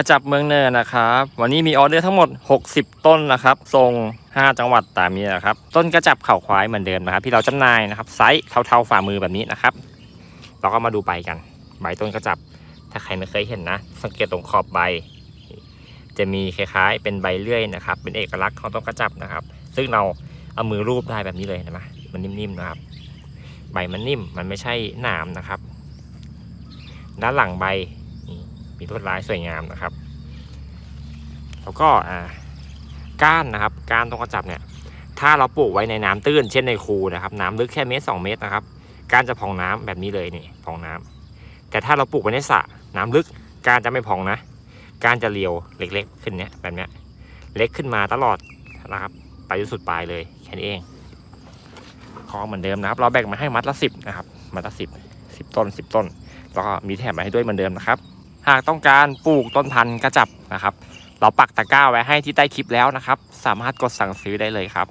กระจับเมืองเนินนะครับ วันนี้มีออเดอร์ทั้งหมด 60 ต้นนะครับส่ง5 จังหวัดตามนี้นะครับ ต้นกระจับเข่าควายเหมือนเดิมนะครับ ที่เราจำหน่ายนะครับไซส์เท่าๆฝ่ามือแบบนี้นะครับ เราก็มาดูใบกัน ใบต้นกระจับ ถ้าใครไม่เคยเห็นนะ สังเกตตรงขอบใบ จะมีคล้ายๆ เป็นใบเลื่อยนะครับ เป็นเอกลักษณ์ของต้นกระจับนะครับ ซึ่งเราเอามือรูปได้แบบนี้เลยนไหมมันนิ่มๆนะครับ ใบมันนิ่มมันไม่ใช่หนามนะครับ ด้านหลังใบ มีลวดลายสวยงามนะครับ แล้วก็อ่าก้านนะครับก้านตรงกระจับเนี่ย ถ้าเราปลูกไว้ในน้ำตื้น เช่นในคูนะครับ น้ำลึกแค่เมตรสองเมตรนะครับก้านจะพองน้ำแบบนี้เลยนี่พองน้ำแต่ถ้าเราปลูกไว้ในสระน้ำลึกก้านจะไม่พองนะ ก้านจะเรียวเล็กๆ ขึ้นเนี้ยแบบเนี้ยเล็กขึ้นมาตลอดนะครับไปจนสุดปลายเลยแค่นี้เองคอเหมือนเดิมนะครับ เราแบ่งมาให้มัดละสิบนะครับ มัดละสิบสิบต้นสิบต้น แล้วก็มีแถมมาให้ด้วยเหมือนเดิมนะครับ หากต้องการปลูกต้นพันธุ์กระจับนะครับ เราปักตะกร้าไว้ให้ที่ใต้คลิปแล้วนะครับ สามารถกดสั่งซื้อได้เลยครับ